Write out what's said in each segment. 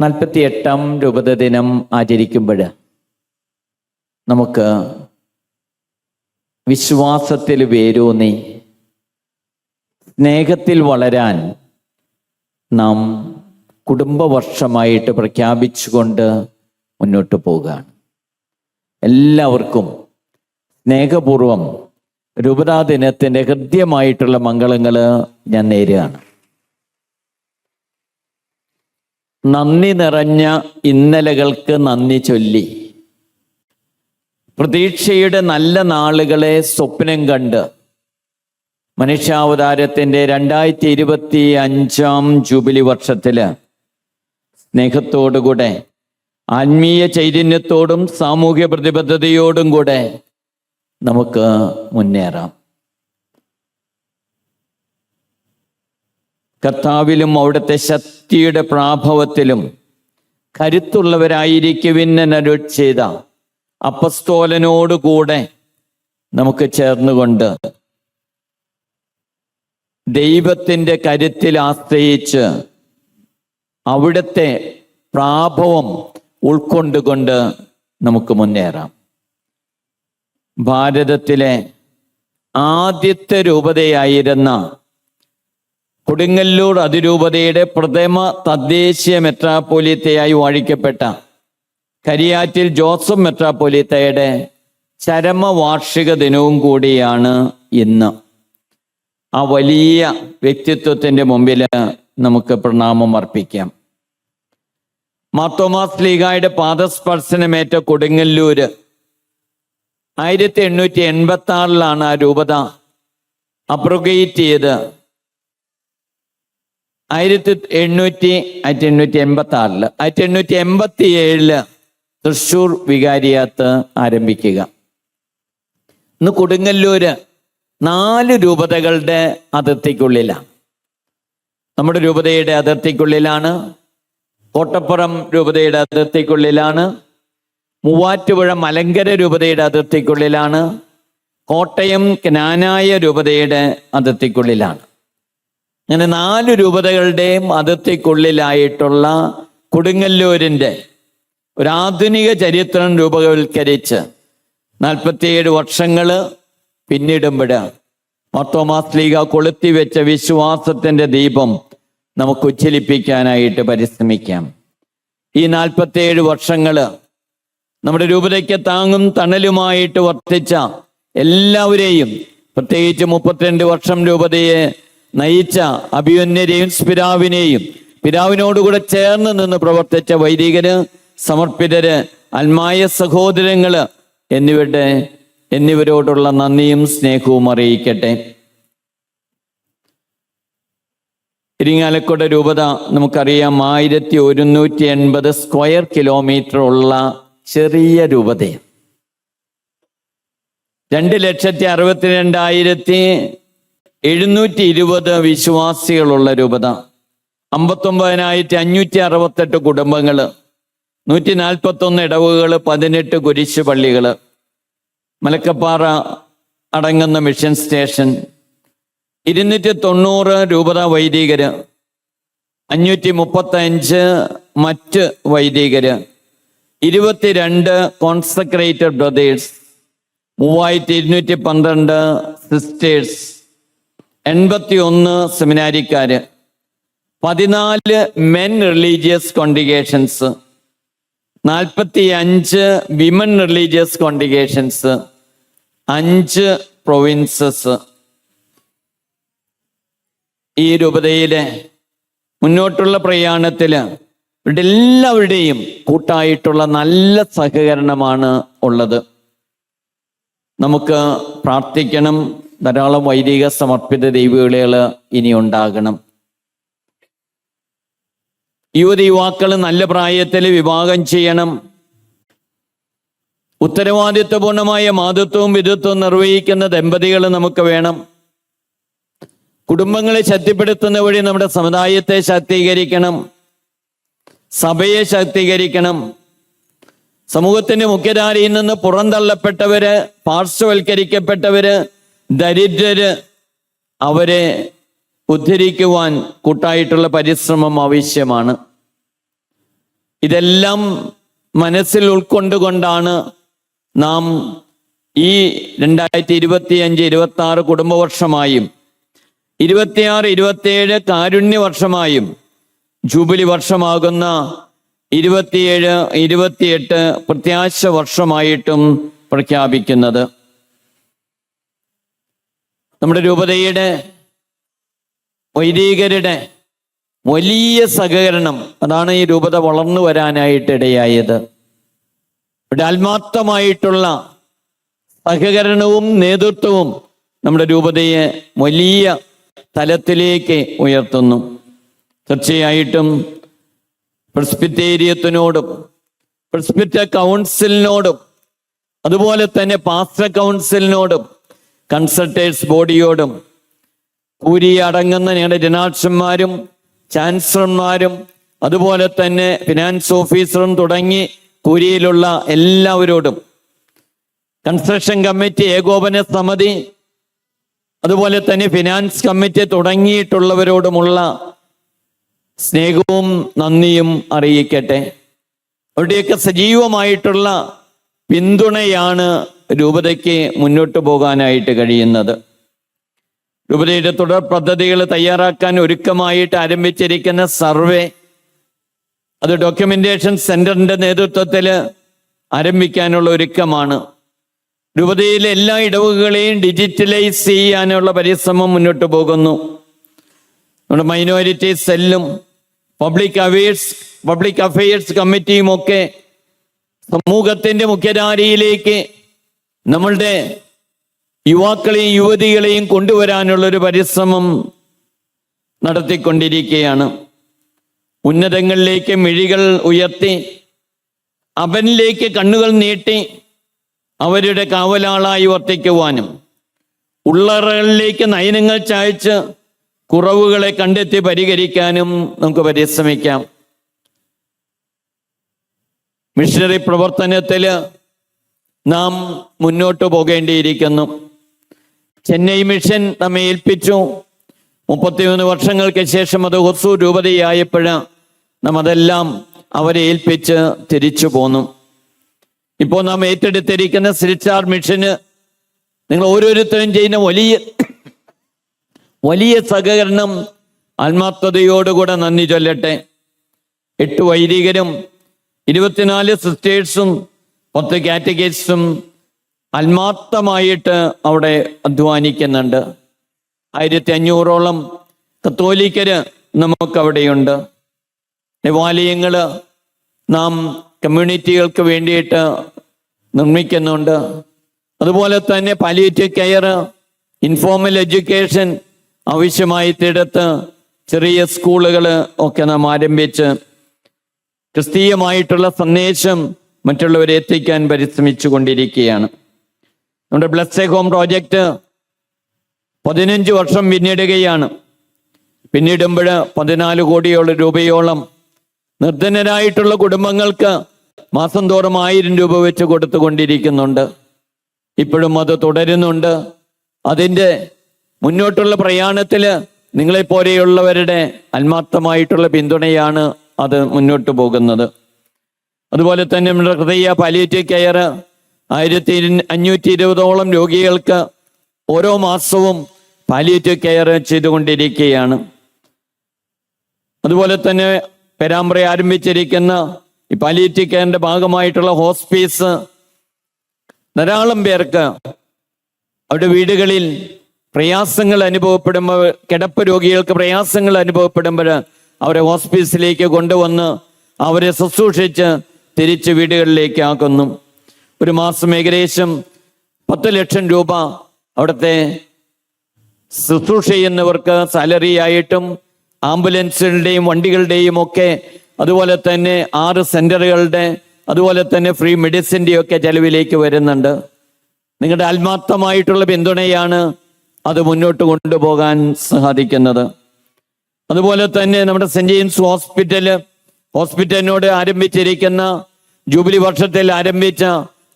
നാൽപ്പത്തി എട്ടാം രൂപത ദിനം ആചരിക്കുമ്പോൾ നമുക്ക് വിശ്വാസത്തിൽ വേരൂന്നി സ്നേഹത്തിൽ വളരാൻ നാം കുടുംബവർഷമായിട്ട് പ്രഖ്യാപിച്ചുകൊണ്ട് മുന്നോട്ട് പോവുകയാണ്. എല്ലാവർക്കും സ്നേഹപൂർവം രൂപതാ ദിനത്തിന്റെ ഹൃദ്യമായിട്ടുള്ള മംഗളങ്ങൾ ഞാൻ നേരുകയാണ്. നന്ദി നിറഞ്ഞ ഇന്നലകൾക്ക് നന്ദി ചൊല്ലി. പ്രതീക്ഷയുടെ നല്ല നാളുകളെ സ്വപ്നം കണ്ട് മനുഷ്യാവതാരത്തിന്റെ രണ്ടായിരത്തി ഇരുപത്തി അഞ്ചാം ജൂബിലി വർഷത്തിൽ സ്നേഹത്തോടുകൂടെ ആത്മീയ ചൈതന്യത്തോടും സാമൂഹ്യ പ്രതിബദ്ധതയോടും കൂടെ നമുക്ക് മുന്നേറാം. കർത്താവിലും അവിടുത്തെ ശക്തിയുടെ പ്രാഭവത്തിലും കരുത്തുള്ളവരായിരിക്കുവിന്നരുൾ ചെയ്ത അപ്പസ്തോലനോടുകൂടെ നമുക്ക് ചേർന്നുകൊണ്ട് ദൈവത്തിന്റെ കരുത്തിൽ ആശ്രയിച്ച് അവിടുത്തെ പ്രാഭവം ഉൾക്കൊണ്ടുകൊണ്ട് നമുക്ക് മുന്നേറാം. ഭാരതത്തിലെ ആദ്യത്തെ രൂപതയായിരുന്ന കൊടുങ്ങല്ലൂർ അതിരൂപതയുടെ പ്രഥമ തദ്ദേശീയ മെത്രാപ്പോലിത്തയായി വാഴിക്കപ്പെട്ട കരിയാറ്റിൽ ജോസഫ് മെത്രാപ്പോലിത്തയുടെ ചരമവാർഷിക ദിനവും കൂടിയാണ് ഇന്ന്. ആ വലിയ വ്യക്തിത്വത്തിന്റെ മുമ്പിൽ നമുക്ക് പ്രണാമം അർപ്പിക്കാം. മാത്തോമാസ് ലീഗായുടെ പാദസ്പർശനമേറ്റ കൊടുങ്ങല്ലൂര് ആയിരത്തി എണ്ണൂറ്റി എൺപത്തി ആറിലാണ് ആ രൂപത അപ്രൊഗേറ്റ് ചെയ്ത്. ആയിരത്തി എണ്ണൂറ്റി ആയിരത്തി എണ്ണൂറ്റി എൺപത്തി ആറിൽ ആയിരത്തി എണ്ണൂറ്റി എൺപത്തി ഏഴിൽ തൃശൂർ വികാരിയാത്ത് ആരംഭിക്കുക. ഇന്ന് കൊടുങ്ങല്ലൂര് നാല് രൂപതകളുടെ അതിർത്തിക്കുള്ളിലാണ്. നമ്മുടെ രൂപതയുടെ അതിർത്തിക്കുള്ളിലാണ്. കോട്ടപ്പുറം രൂപതയുടെ അതിർത്തിക്കുള്ളിലാണ്. മൂവാറ്റുപുഴ മലങ്കര രൂപതയുടെ അതിർത്തിക്കുള്ളിലാണ്. കോട്ടയം ജ്ഞാനായ രൂപതയുടെ അതിർത്തിക്കുള്ളിലാണ്. അങ്ങനെ നാല് രൂപതകളുടെയും അതിർത്തിക്കുള്ളിലായിട്ടുള്ള കൊടുങ്ങല്ലൂരിന്റെ ഒരു ആധുനിക ചരിത്രം രൂപവൽക്കരിച്ച് നാൽപ്പത്തിയേഴ് വർഷങ്ങൾ പിന്നിടുമ്പോൾ മർത്തോമാസ് ലീഗ കൊളുത്തി വെച്ച വിശ്വാസത്തിന്റെ ദീപം നമുക്ക് ഉജ്ജ്വലിപ്പിക്കാനായിട്ട് പരിശ്രമിക്കാം. ഈ നാൽപ്പത്തിയേഴ് വർഷങ്ങൾ നമ്മുടെ രൂപതയ്ക്ക് താങ്ങും തണലുമായിട്ട് വർത്തിച്ച എല്ലാവരെയും പ്രത്യേകിച്ച് മുപ്പത്തിരണ്ട് വർഷം രൂപതയെ നയിച്ച അഭിയന്യരെയും പിതാവിനെയും പിതാവിനോടുകൂടെ ചേർന്ന് നിന്ന് പ്രവർത്തിച്ച വൈദികര് സമർപ്പിതര് അൽമായ സഹോദരങ്ങൾ എന്നിവരുടെ എന്നിവരോടുള്ള നന്ദിയും സ്നേഹവും അറിയിക്കട്ടെ. ഇരിങ്ങാലക്കുട രൂപത നമുക്കറിയാം ആയിരത്തി ഒരുന്നൂറ്റി എൺപത് സ്ക്വയർ കിലോമീറ്റർ ഉള്ള ചെറിയ രൂപതയും രണ്ട് ലക്ഷത്തി അറുപത്തിരണ്ടായിരത്തി എഴുന്നൂറ്റി ഇരുപത് വിശ്വാസികളുള്ള രൂപത. അമ്പത്തൊമ്പതിനായിരത്തി അഞ്ഞൂറ്റി അറുപത്തെട്ട് കുടുംബങ്ങൾ നൂറ്റി നാൽപ്പത്തൊന്ന് ഇടവുകൾ പതിനെട്ട് കുരിശ് പള്ളികൾ മലക്കപ്പാറ അടങ്ങുന്ന മിഷൻ സ്റ്റേഷൻ. ഇരുന്നൂറ്റി തൊണ്ണൂറ് രൂപത വൈദികര്. അഞ്ഞൂറ്റി മുപ്പത്തഞ്ച് മറ്റ് വൈദികര്. ഇരുപത്തിരണ്ട് കോൺസക്രേറ്റഡ് ബ്രദേഴ്സ് മൂവായിരത്തി ഇരുന്നൂറ്റി പന്ത്രണ്ട് സിസ്റ്റേഴ്സ് എൺപത്തി ഒന്ന് സെമിനാരിക്കാര് പതിനാല് മെൻ റിലീജിയസ് കോണ്ടിഗേഷൻസ് നാൽപ്പത്തി അഞ്ച് വിമൻ റിലീജിയസ് കോണ്ടിഗേഷൻസ് അഞ്ച് പ്രൊവിൻസസ് ഈ രൂപതയിലെ മുന്നോട്ടുള്ള പ്രയാണത്തിൽ ഇവരുടെ എല്ലാവരുടെയും കൂട്ടായിട്ടുള്ള നല്ല സഹകരണമാണ് ഉള്ളത്. നമുക്ക് പ്രാർത്ഥിക്കണം. ധാരാളം വൈദിക സമർപ്പിത ദൈവവിളികൾ ഇനി ഉണ്ടാകണം. യുവതി യുവാക്കൾ നല്ല പ്രായത്തിൽ വിവാഹം ചെയ്യണം. ഉത്തരവാദിത്വപൂർണമായ മാതൃത്വവും വിധുത്വവും നിർവഹിക്കുന്ന ദമ്പതികൾ നമുക്ക് വേണം. കുടുംബങ്ങളെ ശക്തിപ്പെടുത്തുന്ന വഴി നമ്മുടെ സമുദായത്തെ ശാക്തീകരിക്കണം. സഭയെ ശാക്തീകരിക്കണം. സമൂഹത്തിന്റെ മുഖ്യധാരയിൽ നിന്ന് പുറന്തള്ളപ്പെട്ടവര് പാർശ്വവൽക്കരിക്കപ്പെട്ടവര് ദരിദ്രര് അവരെ ഉദ്ധരിക്കുവാൻ കൂട്ടായിട്ടുള്ള പരിശ്രമം ആവശ്യമാണ്. ഇതെല്ലാം മനസ്സിൽ ഉൾക്കൊണ്ടുകൊണ്ടാണ് നാം ഈ രണ്ടായിരത്തി ഇരുപത്തി അഞ്ച് ഇരുപത്തി ആറ് കുടുംബവർഷമായും ഇരുപത്തിയാറ് ഇരുപത്തിയേഴ് കാരുണ്യ വർഷമായും ജൂബിലി വർഷമാകുന്ന ഇരുപത്തിയേഴ് ഇരുപത്തിയെട്ട് പ്രത്യാശ വർഷമായിട്ടും പ്രഖ്യാപിക്കുന്നത്. നമ്മുടെ രൂപതയുടെ വൈദികരുടെ വലിയ സഹകരണം അതാണ് ഈ രൂപത വളർന്നു വരാനായിട്ട് ഇടയായത് ഇവിടെ ആത്മാർത്ഥമായിട്ടുള്ള സഹകരണവും നേതൃത്വവും നമ്മുടെ രൂപതയെ വലിയ തലത്തിലേക്ക് ഉയർത്തുന്നു. തീർച്ചയായിട്ടും പ്രസ്പിറ്റേരിയത്തിനോടും പ്രസ്പിറ്റ കൗൺസിലിനോടും അതുപോലെ തന്നെ പാസ്റ്റർ കൗൺസിലിനോടും കൺസൾട്ടേഴ്സ് ബോഡിയോടും കൂരി അടങ്ങുന്ന ഞങ്ങളുടെ ജനാക്ഷന്മാരും ചാൻസലർമാരും അതുപോലെ തന്നെ ഫിനാൻസ് ഓഫീസറും തുടങ്ങി കൂരിയിലുള്ള എല്ലാവരോടും കൺസ്ട്രക്ഷൻ കമ്മിറ്റി ഏകോപന സമിതി അതുപോലെ തന്നെ ഫിനാൻസ് കമ്മിറ്റി തുടങ്ങിയിട്ടുള്ളവരോടുമുള്ള സ്നേഹവും നന്ദിയും അറിയിക്കട്ടെ. അവിടെയൊക്കെ സജീവമായിട്ടുള്ള പിന്തുണയാണ് രൂപതയ്ക്ക് മുന്നോട്ട് പോകാനായിട്ട് കഴിയുന്നത്. രൂപതയുടെ തുടർ പദ്ധതികൾ തയ്യാറാക്കാൻ ഒരുക്കമായിട്ട് ആരംഭിച്ചിരിക്കുന്ന സർവേ അത് ഡോക്യുമെന്റേഷൻ സെന്ററിന്റെ നേതൃത്വത്തിൽ ആരംഭിക്കാനുള്ള ഒരുക്കമാണ്. രൂപതയിലെ എല്ലാ ഇടവുകളെയും ഡിജിറ്റലൈസ് ചെയ്യാനുള്ള പരിശ്രമം മുന്നോട്ട് പോകുന്നു. നമ്മുടെ മൈനോറിറ്റി സെല്ലും പബ്ലിക് അഫയേഴ്സ് പബ്ലിക് അഫയേഴ്സ് കമ്മിറ്റിയും ഒക്കെ സമൂഹത്തിന്റെ മുഖ്യധാരയിലേക്ക് നമ്മളുടെ യുവാക്കളെയും യുവതികളെയും കൊണ്ടുവരാനുള്ള ഒരു പരിശ്രമം നടത്തിക്കൊണ്ടിരിക്കുകയാണ്. ഉന്നതങ്ങളിലേക്ക് മിഴികൾ ഉയർത്തി അവനിലേക്ക് കണ്ണുകൾ നീട്ടി അവരുടെ കാവലാളായി വർത്തിക്കുവാനും ഉള്ളറകളിലേക്ക് നയനങ്ങൾ ചായച്ച് കുറവുകളെ കണ്ടെത്തി പരിഹരിക്കാനും നമുക്ക് പരിശ്രമിക്കാം. മിഷണറി പ്രവർത്തനത്തിൽ നാം മുന്നോട്ട് പോകേണ്ടിയിരിക്കുന്നു. ചെന്നൈ മിഷൻ നമ്മെ ഏൽപ്പിച്ചു. മുപ്പത്തിമൂന്ന് വർഷങ്ങൾക്ക് ശേഷം അത് ഹൊസു രൂപതയായപ്പോൾ നാം അതെല്ലാം അവരെ ഏൽപ്പിച്ച് തിരിച്ചു പോന്നു. ഇപ്പോൾ നാം ഏറ്റെടുത്തിരിക്കുന്ന സിൽച്ചാർ മിഷന് നിങ്ങൾ ഓരോരുത്തരും ചെയ്യുന്ന വലിയ വലിയ സഹകരണം ആത്മാർത്ഥതയോടുകൂടെ നന്ദി ചൊല്ലട്ടെ. എട്ട് വൈദികരും ഇരുപത്തിനാല് സിസ്റ്റേഴ്സും പത്ത് കാറ്റഗേറ്റ്സും ആത്മാർത്ഥമായിട്ട് അവിടെ അധ്വാനിക്കുന്നുണ്ട്. ആയിരത്തി അഞ്ഞൂറോളം കത്തോലിക്കര് നമുക്കവിടെയുണ്ട്. ദേവാലയങ്ങൾ നാം കമ്മ്യൂണിറ്റികൾക്ക് വേണ്ടിയിട്ട് നിർമ്മിക്കുന്നുണ്ട്. അതുപോലെ തന്നെ പാലിയേറ്റീവ് കെയർ ഇൻഫോർമൽ എഡ്യൂക്കേഷൻ ആവശ്യമായിട്ടിടത്ത് ചെറിയ സ്കൂളുകൾ ഒക്കെ നാം ആരംഭിച്ച് ക്രിസ്തീയമായിട്ടുള്ള സന്ദേശം മറ്റുള്ളവരെ എത്തിക്കാൻ പരിശ്രമിച്ചു കൊണ്ടിരിക്കുകയാണ് നമ്മുടെ ബ്ലസ്സേ ഹോം പ്രോജക്റ്റ് പതിനഞ്ച് വർഷം പിന്നിടുകയാണ്. പിന്നിടുമ്പോൾ പതിനാല് കോടിയോളം രൂപയോളം നിർധനരായിട്ടുള്ള കുടുംബങ്ങൾക്ക് മാസം തോറും ആയിരം രൂപ വെച്ച് കൊടുത്തുകൊണ്ടിരിക്കുന്നുണ്ട്. ഇപ്പോഴും അത് തുടരുന്നുണ്ട്. അതിന്റെ മുന്നോട്ടുള്ള പ്രയാണത്തിൽ നിങ്ങളെപ്പോലെയുള്ളവരുടെ ആത്മാർത്ഥമായിട്ടുള്ള പിന്തുണയാണ് അത് മുന്നോട്ട് പോകുന്നത്. അതുപോലെ തന്നെ നമ്മുടെ ഹൃദയ പാലിയേറ്റീവ് കെയർ ആയിരത്തി അഞ്ഞൂറ്റി ഇരുപതോളം രോഗികൾക്ക് ഓരോ മാസവും പാലിയേറ്റീവ് കെയർ ചെയ്തുകൊണ്ടിരിക്കുകയാണ്. അതുപോലെ തന്നെ പെരാമ്പ്ര ആരംഭിച്ചിരിക്കുന്ന ഈ പാലിയേറ്റീവ് കെയറിന്റെ ഭാഗമായിട്ടുള്ള ഹോസ്പീസ് ധാരാളം പേർക്ക് അവരുടെ വീടുകളിൽ പ്രയാസങ്ങൾ അനുഭവപ്പെടുമ്പോൾ കിടപ്പ് രോഗികൾക്ക് പ്രയാസങ്ങൾ അനുഭവപ്പെടുമ്പോൾ അവരെ ഹോസ്പിറ്റലിലേക്ക് കൊണ്ടുവന്ന് അവരെ ശുശ്രൂഷിച്ച് തിരിച്ച് വീടുകളിലേക്ക് ആക്കുന്നു. ഒരു മാസം ഏകദേശം പത്ത് ലക്ഷം രൂപ അവിടുത്തെ ശുശ്രൂഷ ചെയ്യുന്നവർക്ക് സാലറി ആയിട്ടും ആംബുലൻസുകളുടെയും വണ്ടികളുടെയും ഒക്കെ അതുപോലെ തന്നെ ആറ് സെന്ററുകളുടെ അതുപോലെ തന്നെ ഫ്രീ മെഡിസിന്റെയൊക്കെ ചെലവിലേക്ക് വരുന്നുണ്ട്. നിങ്ങളുടെ ആത്മാർത്ഥമായിട്ടുള്ള പിന്തുണയാണ് അത് മുന്നോട്ട് കൊണ്ടുപോകാൻ സാധിക്കുന്നത്. അതുപോലെ തന്നെ നമ്മുടെ സെന്റ് ജെയിംസ് ഹോസ്പിറ്റൽ ഹോസ്പിറ്റലിനോട് ആരംഭിച്ചിരിക്കുന്ന ജൂബിലി വർഷത്തിൽ ആരംഭിച്ച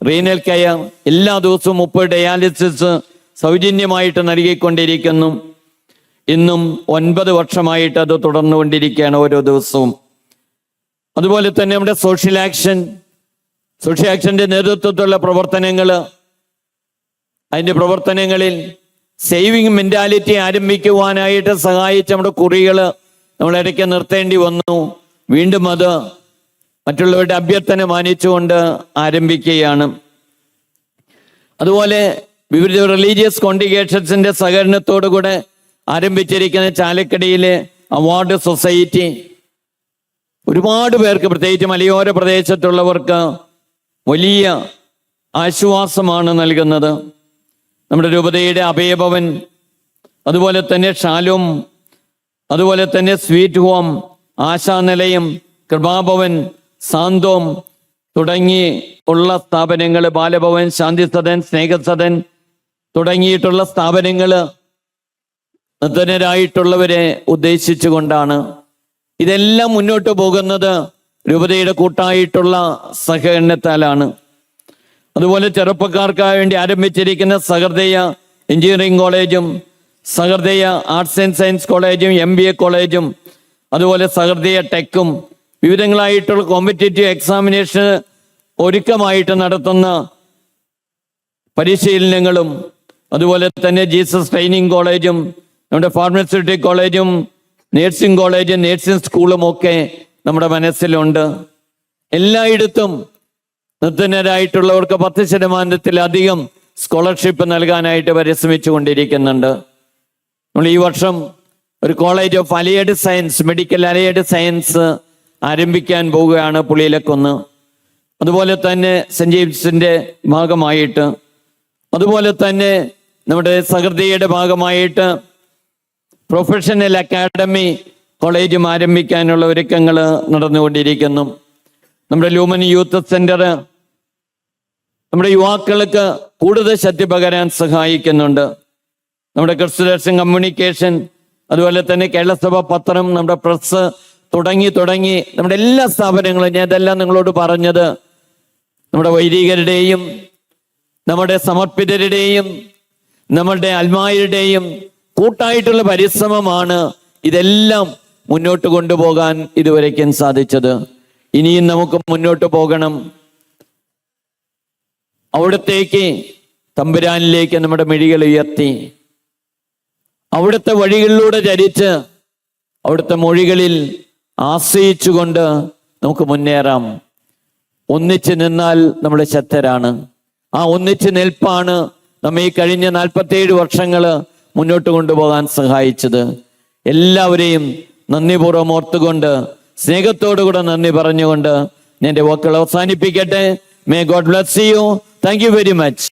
റീനൽ കെയർ എല്ലാ ദിവസവും മുപ്പത് ഡയാലിസിസ് സൗജന്യമായിട്ട് നൽകിക്കൊണ്ടിരിക്കുന്നു. ഇന്നും ഒൻപത് വർഷമായിട്ട് അത് തുടർന്നുകൊണ്ടിരിക്കുകയാണ് ഓരോ ദിവസവും. അതുപോലെ തന്നെ നമ്മുടെ സോഷ്യൽ ആക്ഷൻ സോഷ്യൽ ആക്ഷന്റെ നേതൃത്വത്തിലുള്ള പ്രവർത്തനങ്ങൾ അതിന്റെ പ്രവർത്തനങ്ങളിൽ സേവിങ് മെന്റാലിറ്റി ആരംഭിക്കുവാനായിട്ട് സഹായിച്ച നമ്മുടെ കുറികൾ നമ്മൾ ഇടയ്ക്ക് നിർത്തേണ്ടി വന്നു. വീണ്ടും അത് മറ്റുള്ളവരുടെ അഭ്യർത്ഥന മാനിച്ചുകൊണ്ട് ആരംഭിക്കുകയാണ്. അതുപോലെ വിവിധ റിലീജിയസ് കോണ്ടിഗേഷൻസിന്റെ സഹകരണത്തോടു കൂടെ ആരംഭിച്ചിരിക്കുന്ന ചാലക്കടിയിലെ അവാർഡ് സൊസൈറ്റി ഒരുപാട് പേർക്ക് പ്രത്യേകിച്ച് മലയോര പ്രദേശത്തുള്ളവർക്ക് വലിയ ആശ്വാസമാണ് നൽകുന്നത്. നമ്മുടെ രൂപതയുടെ അഭയഭവൻ അതുപോലെ തന്നെ ഷാലും അതുപോലെ തന്നെ സ്വീറ്റ് ഹോം ആശാനിലയം കൃപാഭവൻ സാന്തോം തുടങ്ങി ഉള്ള സ്ഥാപനങ്ങൾ ബാലഭവൻ ശാന്തി സദൻ സ്നേഹസദൻ തുടങ്ങിയിട്ടുള്ള സ്ഥാപനങ്ങൾ നിർധനരായിട്ടുള്ളവരെ ഉദ്ദേശിച്ചുകൊണ്ടാണ് ഇതെല്ലാം മുന്നോട്ട് പോകുന്നത് രൂപതയുടെ കൂട്ടായിട്ടുള്ള സഹകരണത്താലാണ്. അതുപോലെ ചെറുപ്പക്കാർക്കായി വേണ്ടി ആരംഭിച്ചിരിക്കുന്ന സഹൃദയ എഞ്ചിനീയറിംഗ് കോളേജും സഹൃദയ ആർട്സ് ആൻഡ് സയൻസ് കോളേജും എം ബി എ കോളേജും അതുപോലെ സഹൃദയ ടെക്കും വിവിധങ്ങളായിട്ടുള്ള കോമ്പറ്റേറ്റീവ് എക്സാമിനേഷൻ ഒരുക്കമായിട്ട് നടത്തുന്ന പരിശീലനങ്ങളും അതുപോലെ തന്നെ ജീസസ് ട്രെയിനിങ് കോളേജും നമ്മുടെ ഫാർമസ്യൂട്ടിക് കോളേജും നേഴ്സിംഗ് കോളേജും നേഴ്സിംഗ് സ്കൂളും ഒക്കെ നമ്മുടെ മനസ്സിലുണ്ട്. എല്ലായിടത്തും നിർധനരായിട്ടുള്ളവർക്ക് പത്ത് ശതമാനത്തിലധികം സ്കോളർഷിപ്പ് നൽകാനായിട്ട് പരിശ്രമിച്ചു കൊണ്ടിരിക്കുന്നുണ്ട് നമ്മൾ ഈ വർഷം ഒരു college of allied science medical allied science ആരംഭിക്കാൻ പോവുകയാണ് പുളിയിലക്കൊന്ന്. അതുപോലെ തന്നെ സെന്റ് ജെയിംസിന്റെ ഭാഗമായിട്ട് അതുപോലെ തന്നെ നമ്മുടെ സഹൃദയുടെ ഭാഗമായിട്ട് പ്രൊഫഷണൽ അക്കാഡമി കോളേജും ആരംഭിക്കാനുള്ള ഒരുക്കങ്ങൾ നടന്നുകൊണ്ടിരിക്കുന്നു. നമ്മുടെ ലൂമൻ യൂത്ത് സെന്റർ നമ്മുടെ യുവാക്കൾക്ക് കൂടുതൽ ശക്തി പകരാൻ സഹായിക്കുന്നുണ്ട്. നമ്മുടെ ക്രിസ്തുദർശൻ കമ്മ്യൂണിക്കേഷൻ അതുപോലെ തന്നെ കേരളസഭ പത്രം നമ്മുടെ പ്രസ് തുടങ്ങി തുടങ്ങി നമ്മുടെ എല്ലാ സ്ഥാപനങ്ങളും ഞാൻ ഇതെല്ലാം നിങ്ങളോട് പറഞ്ഞത് നമ്മുടെ വൈദികരുടെയും നമ്മുടെ സമർപ്പിതരുടെയും നമ്മളുടെ അൽമായരുടെയും കൂട്ടായിട്ടുള്ള പരിശ്രമമാണ് ഇതെല്ലാം മുന്നോട്ട് കൊണ്ടുപോകാൻ ഇതുവരയ്ക്കും സാധിച്ചത്. ഇനിയും നമുക്ക് മുന്നോട്ട് പോകണം. അവിടത്തേക്ക് തമ്പുരാനിലേക്ക് നമ്മുടെ മിഴികൾ ഉയർത്തി. അവിടുത്തെ വഴികളിലൂടെ ചരിച്ച് അവിടുത്തെ മൊഴികളിൽ ആശ്രയിച്ചുകൊണ്ട് നമുക്ക് മുന്നേറാം. ഒന്നിച്ച് നിന്നാൽ നമ്മൾ ശക്തരാണ്. ആ ഒന്നിച്ച് നിൽപ്പാണ് നമ്മ ഈ കഴിഞ്ഞ നാൽപ്പത്തേഴ് വർഷങ്ങൾ മുന്നോട്ട് കൊണ്ടുപോകാൻ സഹായിച്ചത്. എല്ലാവരെയും നന്ദിപൂർവം ഓർത്തുകൊണ്ട് സ്നേഹത്തോടുകൂടെ നന്ദി പറഞ്ഞുകൊണ്ട് എന്റെ വാക്കുകൾ അവസാനിപ്പിക്കട്ടെ. May God bless you thank you very much